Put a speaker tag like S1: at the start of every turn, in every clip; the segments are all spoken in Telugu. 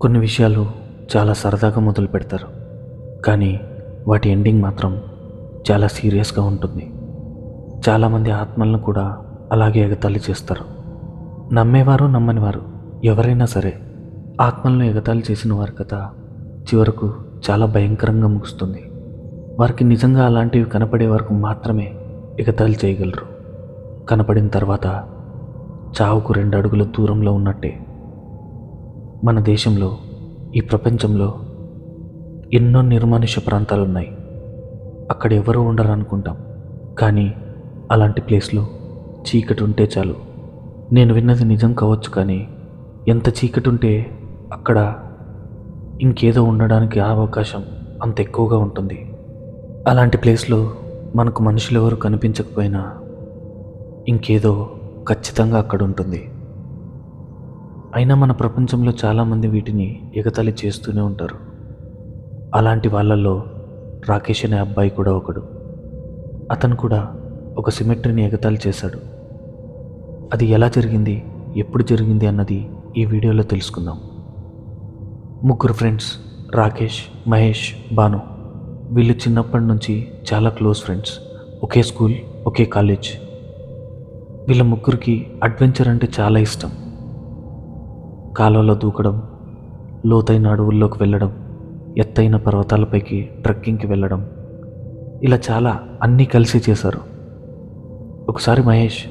S1: కొన్ని విషయాలు చాలా సరదాగా మొదలు పెడతారు. కానీ వాటి ఎండింగ్ మాత్రం చాలా సీరియస్గా ఉంటుంది. చాలామంది ఆత్మలను కూడా అలాగే ఎగతాళి చేస్తారు. నమ్మేవారు నమ్మని వారు ఎవరైనా సరే ఆత్మలను ఎగతాళి చేసిన వారి కథ చివరకు చాలా భయంకరంగా ముగుస్తుంది. వారికి నిజంగా అలాంటివి కనపడే వరకు మాత్రమే ఎగతాళి చేయగలరు. కనపడిన తర్వాత చావుకు రెండు అడుగుల దూరంలో ఉన్నట్టే మన దేశంలో ఈ ప్రపంచంలో ఎన్నో నిర్మానుష్య ప్రాంతాలు ఉన్నాయి అక్కడ ఎవరు ఉండరు అనుకుంటాం కానీ అలాంటి ప్లేస్లో చీకటి ఉంటే చాలు. నేను విన్నది నిజం కావచ్చు కానీ ఎంత చీకటి ఉంటే అక్కడ ఇంకేదో ఉండడానికి అవకాశం అంత ఎక్కువగా ఉంటుంది. అలాంటి ప్లేస్లో మనకు మనుషులు ఎవరు కనిపించకపోయినా ఇంకేదో ఖచ్చితంగా అక్కడ ఉంటుంది అయినా మన ప్రపంచంలో చాలామంది వీటిని ఎగతాళి చేస్తూనే ఉంటారు. అలాంటి వాళ్ళల్లో రాకేష్ అనే అబ్బాయి కూడా ఒకడు. అతను కూడా ఒక సిమెట్రీని ఎగతాళి చేశాడు. అది ఎలా జరిగింది ఎప్పుడు జరిగింది అన్నది ఈ వీడియోలో తెలుసుకుందాం. ముగ్గురు ఫ్రెండ్స్ రాకేష్ మహేష్ భాను వీళ్ళు చిన్నప్పటి నుంచి చాలా క్లోజ్ ఫ్రెండ్స్ ఒకే స్కూల్ ఒకే కాలేజ్. వీళ్ళ ముగ్గురికి అడ్వెంచర్ అంటే చాలా ఇష్టం. కాలువలో దూకడం లోతైన అడవుల్లోకి వెళ్ళడం ఎత్తైన పర్వతాలపైకి ట్రెక్కింగ్కి వెళ్ళడం ఇలా చాలా అన్నీ కలిసి చేశారు. ఒకసారి మహేష్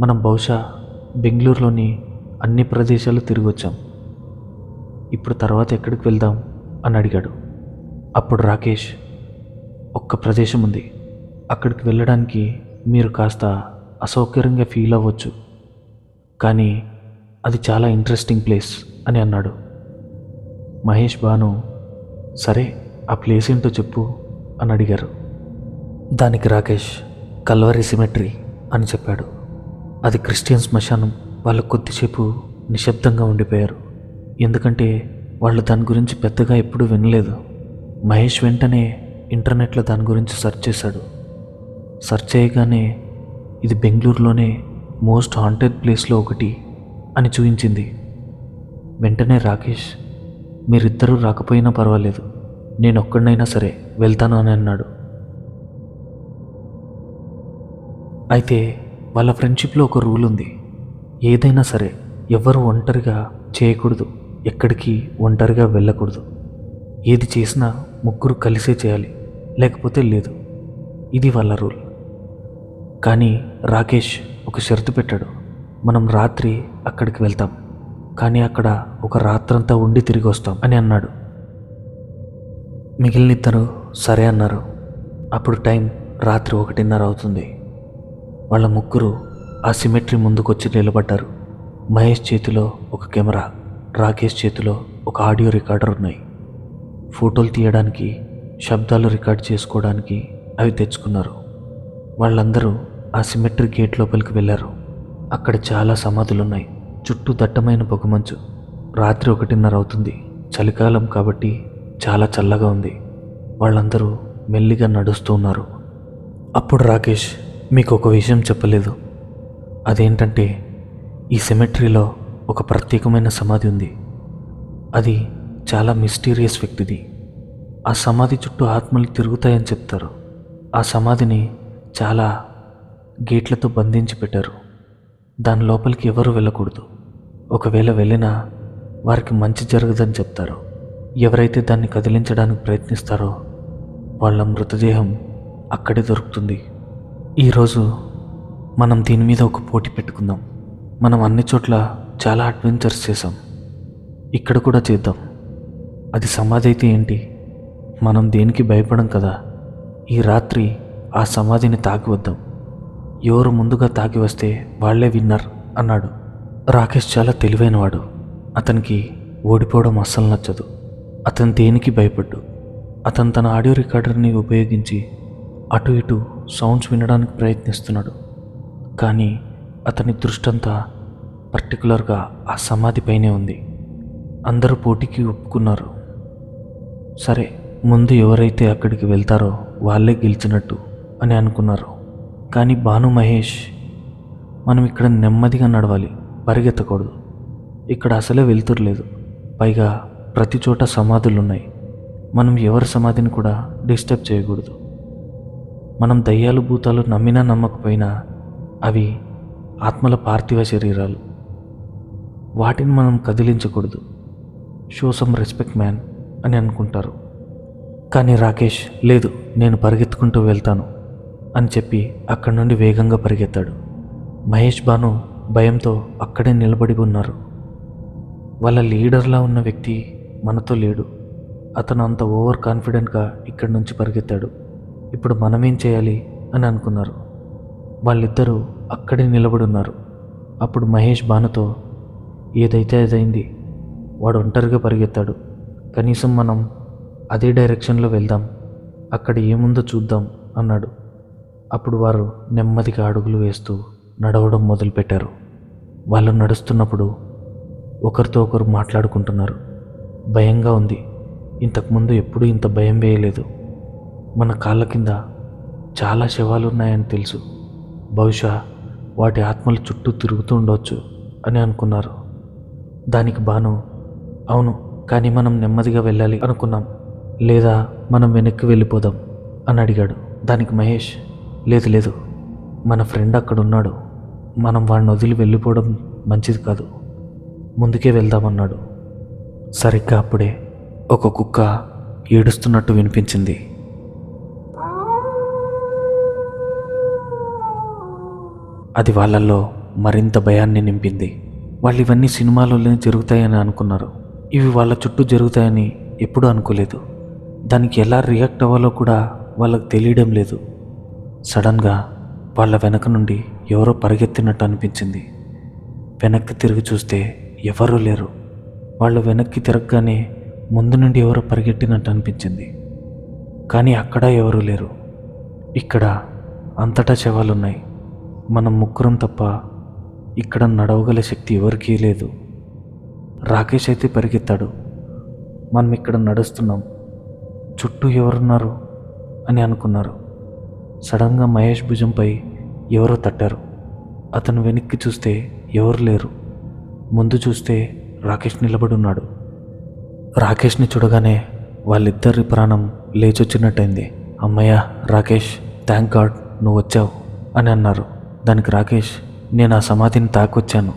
S1: మనం బహుశా బెంగళూరులోని అన్ని ప్రదేశాలు తిరిగి వచ్చాం. ఇప్పుడు తర్వాత ఎక్కడికి వెళ్దాం అని అడిగాడు. అప్పుడు రాకేష్ ఒక్క ప్రదేశం ఉంది. అక్కడికి వెళ్ళడానికి మీరు కాస్త అసౌకర్యంగా ఫీల్ అవ్వచ్చు. కానీ అది చాలా ఇంట్రెస్టింగ్ ప్లేస్ అని అన్నాడు. మహేష్ బాను సరే ఆ ప్లేస్ ఏంటో చెప్పు అని అడిగారు. దానికి రాకేష్ కల్వరి సిమెట్రీ అని చెప్పాడు. అది క్రిస్టియన్ శ్మశానం వాళ్ళు కొద్దిసేపు నిశ్శబ్దంగా ఉండిపోయారు. ఎందుకంటే వాళ్ళు దాని గురించి పెద్దగా ఎప్పుడూ వినలేదు. మహేష్ వెంటనే ఇంటర్నెట్లో దాని గురించి సెర్చ్ చేశాడు. సెర్చ్ చేయగానే ఇది బెంగళూరులోనే మోస్ట్ హాంటెడ్ ప్లేస్లో ఒకటి. అని చూపించింది. వెంటనే రాకేష్ మీరిద్దరూ రాకపోయినా పర్వాలేదు. నేను ఒక్కడినైనా సరే వెళ్తాను అని అన్నాడు. అయితే వాళ్ళ ఫ్రెండ్షిప్లో ఒక రూల్ ఉంది. ఏదైనా సరే ఎవరు ఒంటరిగా చేయకూడదు. ఎక్కడికి ఒంటరిగా వెళ్ళకూడదు. ఏది చేసినా ముగ్గురు కలిసే చేయాలి. లేకపోతే లేదు. ఇది వాళ్ళ రూల్. కానీ రాకేష్ ఒక షరతు పెట్టాడు. మనం రాత్రి అక్కడికి వెళ్తాం. కానీ అక్కడ ఒక రాత్రంతా ఉండి తిరిగి వస్తాం అని అన్నాడు. మిగిలిన ఇద్దరు సరే అన్నారు. అప్పుడు టైం రాత్రి ఒకటిన్నర అవుతుంది. వాళ్ళ ముగ్గురు ఆ సిమెట్రీ ముందుకొచ్చి నిలబడ్డారు. మహేష్ చేతిలో ఒక కెమెరా రాకేష్ చేతిలో ఒక ఆడియో రికార్డర్ ఉన్నాయి. ఫోటోలు తీయడానికి శబ్దాలు రికార్డ్ చేసుకోవడానికి అవి తెచ్చుకున్నారు. వాళ్ళందరూ ఆ సిమెట్రీ గేట్ లోపలికి వెళ్ళారు. అక్కడ చాలా సమాధులు ఉన్నాయి చుట్టూ దట్టమైన పొగమంచు. రాత్రి ఒకటిన్నర అవుతుంది. చలికాలం కాబట్టి చాలా చల్లగా ఉంది. వాళ్ళందరూ మెల్లిగా నడుస్తూ ఉన్నారు. అప్పుడు రాకేష్ మీకు ఒక విషయం చెప్పలేదు. అదేంటంటే ఈ సెమెట్రీలో ఒక ప్రత్యేకమైన సమాధి ఉంది. అది చాలా మిస్టీరియస్ వ్యక్తిది. ఆ సమాధి చుట్టూ ఆత్మలు తిరుగుతాయని చెప్తారు. ఆ సమాధిని చాలా గేట్లతో బంధించి పెట్టారు. దాని లోపలికి ఎవరు వెళ్ళకూడదు. ఒకవేళ వెళ్ళినా వారికి మంచి జరగదని చెప్తారు. ఎవరైతే దాన్ని కదిలించడానికి ప్రయత్నిస్తారో వాళ్ళ మృతదేహం అక్కడే దొరుకుతుంది. ఈరోజు మనం దీని మీద ఒక పోటీ పెట్టుకుందాం. మనం అన్ని చోట్ల చాలా అడ్వెంచర్స్ చేసాం ఇక్కడ కూడా చేద్దాం. అది సమాధి అయితే ఏంటి? మనం దేనికి భయపడం కదా? ఈ రాత్రి ఆ సమాధిని తాకి వద్దాం. ఎవరు ముందుగా తాకి వస్తే వాళ్ళే విన్నర్ అన్నాడు. రాకేష్ చాలా తెలివైనవాడు. అతనికి ఓడిపోవడం అస్సలు నచ్చదు. అతను దేనికి భయపడ్డు? అతను తన ఆడియో రికార్డర్ని ఉపయోగించి అటు ఇటు సౌండ్స్ వినడానికి ప్రయత్నిస్తున్నాడు. కానీ అతని దృష్టంతా పర్టికులర్గా ఆ సమాధి పైనే ఉంది. అందరూ పోటీకి ఒప్పుకున్నారు. సరే ముందు ఎవరైతే అక్కడికి వెళ్తారో వాళ్ళే గెలిచినట్టు అని అనుకున్నారు. కానీ భాను మహేష్ మనం ఇక్కడ నెమ్మదిగా నడవాలి. పరిగెత్తకూడదు. ఇక్కడ అసలే వెళ్తురు లేదు. పైగా ప్రతి చోట సమాధులు ఉన్నాయి మనం ఎవరి సమాధిని కూడా డిస్టర్బ్ చేయకూడదు. మనం దయ్యాలు భూతాలు నమ్మినా నమ్మకపోయినా అవి ఆత్మల పార్థివ శరీరాలు. వాటిని మనం కదిలించకూడదు. షో సమ్ రెస్పెక్ట్ మ్యాన్ అని అనుకుంటారు. కానీ రాకేష్ లేదు నేను పరిగెత్తుకుంటూ వెళ్తాను అని చెప్పి అక్కడి నుండి వేగంగా పరిగెత్తాడు. మహేష్ బాను భయంతో అక్కడే నిలబడి ఉన్నారు. వాళ్ళ లీడర్లా ఉన్న వ్యక్తి మనతో లేడు. అతను అంత ఓవర్ కాన్ఫిడెంట్గా ఇక్కడి నుంచి పరిగెత్తాడు. ఇప్పుడు మనమేం చేయాలి అని అనుకున్నారు. వాళ్ళిద్దరూ అక్కడే నిలబడి ఉన్నారు. అప్పుడు మహేష్ బాణతో ఏదైతే అదైంది వాడు ఒంటరిగా పరిగెత్తాడు. కనీసం మనం అదే డైరెక్షన్లో వెళ్దాం. అక్కడ ఏముందో చూద్దాం అన్నాడు. అప్పుడు వారు నెమ్మదిగా అడుగులు వేస్తూ నడవడం మొదలుపెట్టారు. వాళ్ళు నడుస్తున్నప్పుడు ఒకరితో ఒకరు మాట్లాడుకుంటున్నారు. భయంగా ఉంది. ఇంతకుముందు ఎప్పుడూ ఇంత భయం వేయలేదు. మన కాళ్ళ కింద చాలా శవాలు ఉన్నాయని తెలుసు. బహుశా వాటి ఆత్మలు చుట్టూ తిరుగుతూ ఉండవచ్చు అని అనుకున్నారు. దానికి బాను అవును కానీ మనం నెమ్మదిగా వెళ్ళాలి అనుకున్నాం. లేదా మనం వెనక్కి వెళ్ళిపోదాం అని అడిగాడు. దానికి మహేష్ లేదు లేదు. మన ఫ్రెండ్ అక్కడ ఉన్నాడు మనం వాడిని వదిలి వెళ్ళిపోవడం మంచిది కాదు. ముందుకే వెళ్దామన్నాడు. సరిగ్గా అప్పుడే ఒక కుక్క ఏడుస్తున్నట్టు వినిపించింది. అది వాళ్ళల్లో మరింత భయాన్ని నింపింది. వాళ్ళు ఇవన్నీ సినిమాలోనే జరుగుతాయని అనుకున్నారు. ఇవి వాళ్ళ చుట్టూ జరుగుతాయని ఎప్పుడూ అనుకోలేదు. దానికి ఎలా రియాక్ట్ అవ్వాలో కూడా వాళ్ళకు తెలియడం లేదు. సడన్గా వాళ్ళ వెనక నుండి ఎవరో పరిగెత్తినట్టు అనిపించింది. వెనక్కి తిరిగి చూస్తే ఎవరూ లేరు. వాళ్ళు వెనక్కి తిరగగానే ముందు నుండి ఎవరో పరిగెట్టినట్టు అనిపించింది. కానీ అక్కడ ఎవరూ లేరు. ఇక్కడ అంతటా శవాలున్నాయి. మనం ముగ్గురం తప్ప ఇక్కడ నడవగల శక్తి ఎవరికీ లేదు. రాకేష్ అయితే పరిగెత్తాడు. మనం ఇక్కడ నడుస్తున్నాం. చుట్టూ ఎవరున్నారు అని అనుకున్నారు. సడన్గా మహేష్ భుజంపై ఎవరో తట్టారు. అతను వెనక్కి చూస్తే ఎవరు లేరు. ముందు చూస్తే రాకేష్ నిలబడి ఉన్నాడు. రాకేష్ని చూడగానే వాళ్ళిద్దరి ప్రాణం లేచొచ్చినట్టయింది. అమ్మయ్య రాకేష్ థ్యాంక్ గాడ్ నువ్వు వచ్చావు అని అన్నారు. దానికి రాకేష్ నేను ఆ సమాధిని తాకొచ్చాను.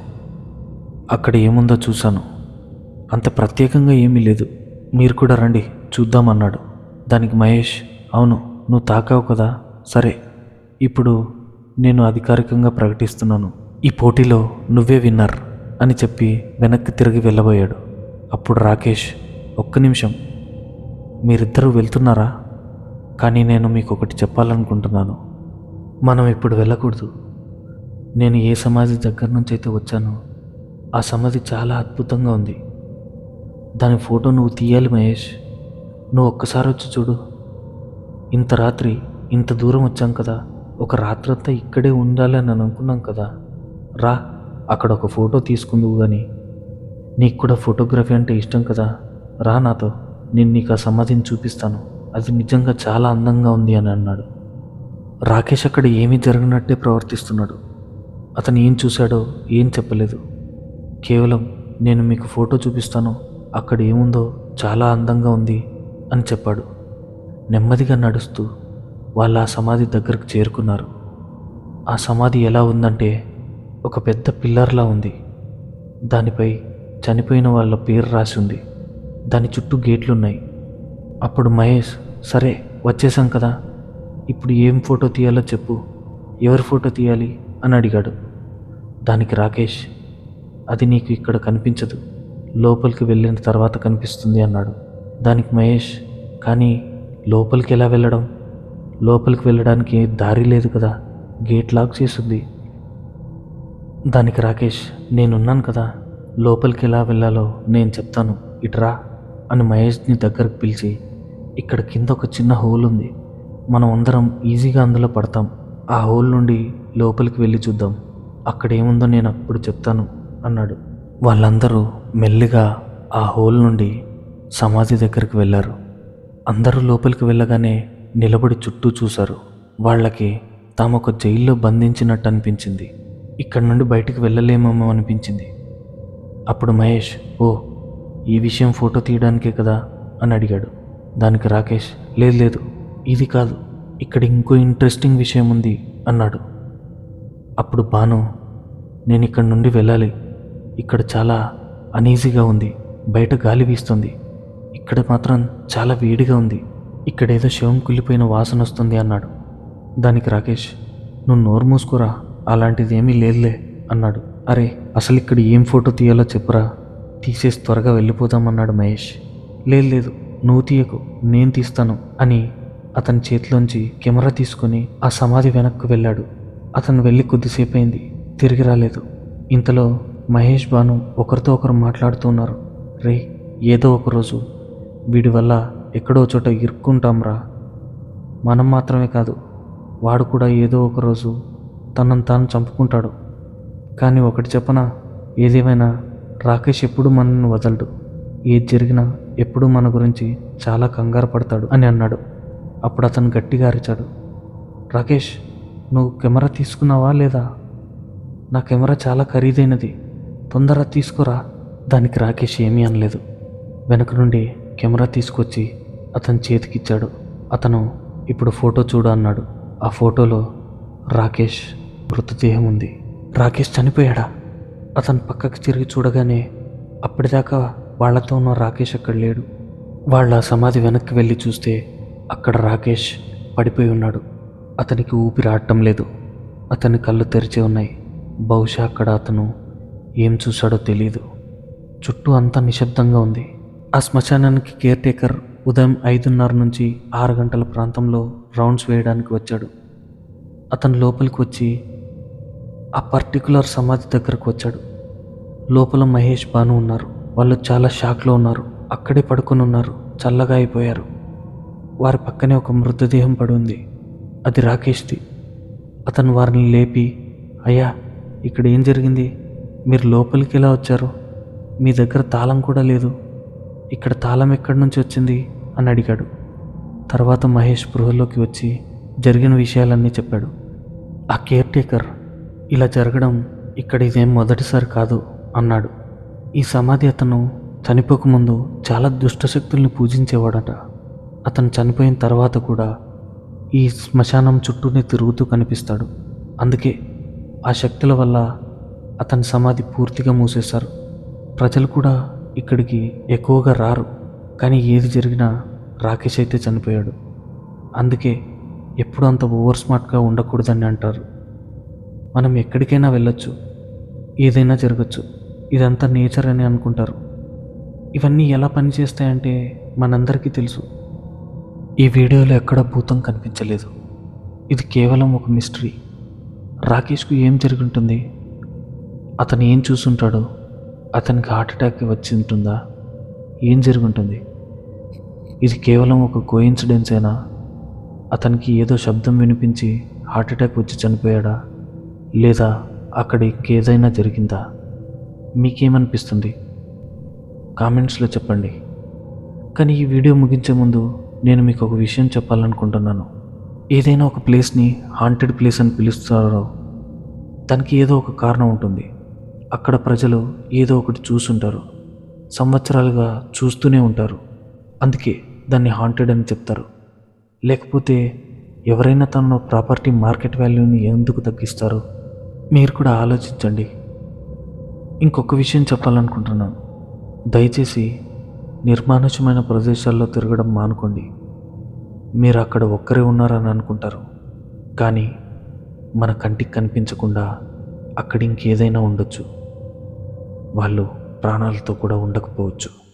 S1: అక్కడ ఏముందో చూశాను. అంత ప్రత్యేకంగా ఏమీ లేదు. మీరు కూడా రండి చూద్దామన్నాడు దానికి మహేష్ అవును నువ్వు తాకావు కదా? సరే ఇప్పుడు నేను అధికారికంగా ప్రకటిస్తున్నాను. ఈ పోటీలో నువ్వే విన్నర్ అని చెప్పి వెనక్కి తిరిగి వెళ్ళబోయాడు. అప్పుడు రాకేష్ ఒక్క నిమిషం. మీరిద్దరూ వెళ్తున్నారా? కానీ నేను మీకు ఒకటి చెప్పాలనుకుంటున్నాను. మనం ఇప్పుడు వెళ్ళకూడదు. నేను ఏ సమాధి దగ్గర నుంచి అయితే వచ్చానో ఆ సమాధి చాలా అద్భుతంగా ఉంది. దాని ఫోటో నువ్వు తీయాలి మహేష్. నువ్వు ఒక్కసారి వచ్చి చూడు. ఇంత రాత్రి ఇంత దూరం వచ్చాం కదా ఒక రాత్రంతా ఇక్కడే ఉండాలి అని అనుకున్నాం కదా. రా అక్కడ ఒక ఫోటో తీసుకుందువు కానీ నీకు కూడా ఫోటోగ్రఫీ అంటే ఇష్టం కదా. రా నాతో నేను నీకు ఆ సమాధిని చూపిస్తాను. అది నిజంగా చాలా అందంగా ఉంది అని అన్నాడు. రాకేష్ అక్కడ ఏమీ జరగనట్టే ప్రవర్తిస్తున్నాడు. అతను ఏం చూశాడో ఏం చెప్పలేదు. కేవలం నేను మీకు ఫోటో చూపిస్తాను. అక్కడ ఏముందో చాలా అందంగా ఉంది అని చెప్పాడు. నెమ్మదిగా నడుస్తూ వాళ్ళు ఆ సమాధి దగ్గరకు చేరుకున్నారు. ఆ సమాధి ఎలా ఉందంటే ఒక పెద్ద పిల్లర్లా ఉంది. దానిపై చనిపోయిన వాళ్ళ పేరు రాసి ఉంది. దాని చుట్టూ గేట్లు ఉన్నాయి అప్పుడు మహేష్ సరే వచ్చేసాం కదా. ఇప్పుడు ఏం ఫోటో తీయాలో చెప్పు. ఎవరి ఫోటో తీయాలి? అని అడిగాడు. దానికి రాకేష్ అది నీకు ఇక్కడ కనిపించదు. లోపలికి వెళ్ళిన తర్వాత కనిపిస్తుంది అన్నాడు. దానికి మహేష్ కానీ లోపలికి ఎలా వెళ్ళడం? లోపలికి వెళ్ళడానికి దారి లేదు కదా. గేట్ లాక్ చేసింది. దానికి రాకేష్ నేనున్నాను కదా. లోపలికి ఎలా వెళ్ళాలో నేను చెప్తాను. ఇట్రా అని మహేష్ని దగ్గరకు పిలిచి ఇక్కడ కింద ఒక చిన్న హోల్ ఉంది. మనం అందరం ఈజీగా అందులో పడతాం. ఆ హోల్ నుండి లోపలికి వెళ్ళి చూద్దాం. అక్కడ ఏముందో నేను అప్పుడు చెప్తాను అన్నాడు. వాళ్ళందరూ మెల్లిగా ఆ హోల్ నుండి సమాధి దగ్గరికి వెళ్ళారు. అందరూ లోపలికి వెళ్ళగానే నిలబడి చుట్టూ చూశారు. వాళ్ళకి తాము ఒక జైల్లో బంధించినట్టు అనిపించింది ఇక్కడ నుండి బయటికి వెళ్ళలేమేమో అనిపించింది. అప్పుడు మహేష్ ఓ ఈ విషయం ఫోటో తీయడానికే కదా? అని అడిగాడు. దానికి రాకేష్ లేదు లేదు ఇది కాదు. ఇక్కడ ఇంకో ఇంట్రెస్టింగ్ విషయం ఉంది అన్నాడు. అప్పుడు బాను నేను ఇక్కడ నుండి వెళ్ళాలి. ఇక్కడ చాలా అనీజీగా ఉంది. బయట గాలి వీస్తుంది. ఇక్కడ మాత్రం చాలా వేడిగా ఉంది. ఇక్కడేదో శవం కుళ్ళిపోయిన వాసన వస్తుంది అన్నాడు. దానికి రాకేష్ నువ్వు నోరు మూసుకోరా? అలాంటిది ఏమీ లేదులే అన్నాడు. అరే అసలు ఇక్కడ ఏం ఫోటో తీయాలో చెప్పురా? తీసేసి త్వరగా వెళ్ళిపోదామన్నాడు మహేష్. లేదు లేదు నువ్వు తీయకు నేను తీస్తాను అని అతని చేతిలోంచి కెమెరా తీసుకొని ఆ సమాధి వెనక్కు వెళ్ళాడు. అతను వెళ్ళి కొద్దిసేపు అయింది తిరిగి రాలేదు. ఇంతలో మహేష్ బాను ఒకరితో ఒకరు మాట్లాడుతున్నారు రే ఏదో ఒకరోజు వీడి వల్ల ఎక్కడో చోట ఇరుక్కుంటాంరా. మనం మాత్రమే కాదు వాడు కూడా ఏదో ఒకరోజు తనను తాను చంపుకుంటాడు. కానీ ఒకటి చెప్పనా ఏదేమైనా రాకేష్ ఎప్పుడు మనల్ని వదలడు. ఏది జరిగినా ఎప్పుడూ మన గురించి చాలా కంగారు పడతాడు అని అన్నాడు. అప్పుడు అతను గట్టిగా అరిచాడు. రాకేష్ నువ్వు కెమెరా తీసుకున్నావా లేదా? నా కెమెరా చాలా ఖరీదైనది. తొందరగా తీసుకురా. దానికి రాకేష్ ఏమీ అనలేదు. వెనక నుండి కెమెరా తీసుకొచ్చి అతని చేతికిచ్చాడు. అతను ఇప్పుడు ఫోటో చూడు అన్నాడు. ఆ ఫోటోలో రాకేష్ మృతదేహం ఉంది. రాకేష్ చనిపోయాడా? అతను పక్కకు తిరిగి చూడగానే అప్పటిదాకా వాళ్ళతో ఉన్న రాకేష్ అక్కడ లేడు. వాళ్ళ సమాధి వెనక్కి వెళ్ళి చూస్తే అక్కడ రాకేష్ పడిపోయి ఉన్నాడు. అతనికి ఊపిరి ఆడటం లేదు. అతని కళ్ళు తెరిచి ఉన్నాయి. బహుశా అక్కడ అతను ఏం చూశాడో తెలియదు చుట్టూ అంతా నిశ్శబ్దంగా ఉంది. ఆ శ్మశానానికి కేర్ టేకర్ ఉదయం ఐదున్నర నుంచి ఆరు గంటల ప్రాంతంలో రౌండ్స్ వేయడానికి వచ్చాడు. అతను లోపలికి వచ్చి ఆ పర్టికులర్ సమాధి దగ్గరకు వచ్చాడు. లోపల మహేష్ బాను ఉన్నారు. వాళ్ళు చాలా షాక్లో ఉన్నారు. అక్కడే పడుకొని ఉన్నారు. చల్లగా అయిపోయారు. వారి పక్కనే ఒక మృతదేహం పడి ఉంది. అది రాకేష్ది. అతను వారిని లేపి అయ్యా ఇక్కడ ఏం జరిగింది? మీరు లోపలికి ఎలా వచ్చారు? మీ దగ్గర తాళం కూడా లేదు. ఇక్కడ తాళం ఎక్కడి నుంచి వచ్చింది? అని అడిగాడు. తర్వాత మహేష్ గృహలోకి వచ్చి జరిగిన విషయాలన్నీ చెప్పాడు. ఆ కేర్ టేకర్ ఇలా జరగడం ఇక్కడ ఇదేం మొదటిసారి కాదు అన్నాడు. ఈ సమాధి అతను చనిపోకముందు చాలా దుష్టశక్తుల్ని పూజించేవాడట. అతను చనిపోయిన తర్వాత కూడా ఈ శ్మశానం చుట్టూనే తిరుగుతూ కనిపిస్తాడు. అందుకే ఆ శక్తుల వల్ల అతని సమాధి పూర్తిగా మూసేశారు. ప్రజలు కూడా ఇక్కడికి ఎక్కువగా రారు. కానీ ఏది జరిగినా రాకేష్ అయితే చనిపోయాడు. అందుకే ఎప్పుడు అంత ఓవర్ స్మార్ట్గా ఉండకూడదని అంటారు. మనం ఎక్కడికైనా వెళ్ళొచ్చు. ఏదైనా జరగచ్చు. ఇదంతా నేచర్ అని అనుకుంటారు. ఇవన్నీ ఎలా పనిచేస్తాయంటే మనందరికీ తెలుసు. ఈ వీడియోలో ఎక్కడ భూతం కనిపించలేదు. ఇది కేవలం ఒక మిస్టరీ. రాకేష్కు ఏం జరిగి ఉంటుంది? అతను ఏం చూసుంటాడో అతనికి హార్ట్ అటాక్ వచ్చి ఉంటుందా? ఏం జరుగుంటుంది? ఇది కేవలం ఒక కోయిన్సిడెన్సేనా అతనికి ఏదో శబ్దం వినిపించి హార్ట్ అటాక్ వచ్చి చనిపోయాడా? లేదా అక్కడ ఏదైనా జరిగిందా? మీకేమనిపిస్తుంది? కామెంట్స్లో చెప్పండి. కానీ ఈ వీడియో ముగించే ముందు నేను మీకు ఒక విషయం చెప్పాలనుకుంటున్నాను. ఏదైనా ఒక ప్లేస్ని హాంటెడ్ ప్లేస్ అని పిలుస్తారో దానికి ఏదో ఒక కారణం ఉంటుంది. అక్కడ ప్రజలు ఏదో ఒకటి చూసుంటారు. సంవత్సరాలుగా చూస్తూనే ఉంటారు. అందుకే దాన్ని హాంటెడ్ అని చెప్తారు. లేకపోతే ఎవరైనా తన ప్రాపర్టీ మార్కెట్ వాల్యూని ఎందుకు తగ్గిస్తారు మీరు కూడా ఆలోచించండి. ఇంకొక విషయం చెప్పాలనుకుంటున్నాను. దయచేసి నిర్మానుష్యమైన ప్రదేశాల్లో తిరగడం మానుకోండి. మీరు అక్కడ ఒక్కరే ఉన్నారని అనుకుంటారు. కానీ మన కంటికి కనిపించకుండా అక్కడ ఇంకేదైనా ఉండొచ్చు. వాళ్ళు ప్రాణాలతో కూడా ఉండకపోవచ్చు.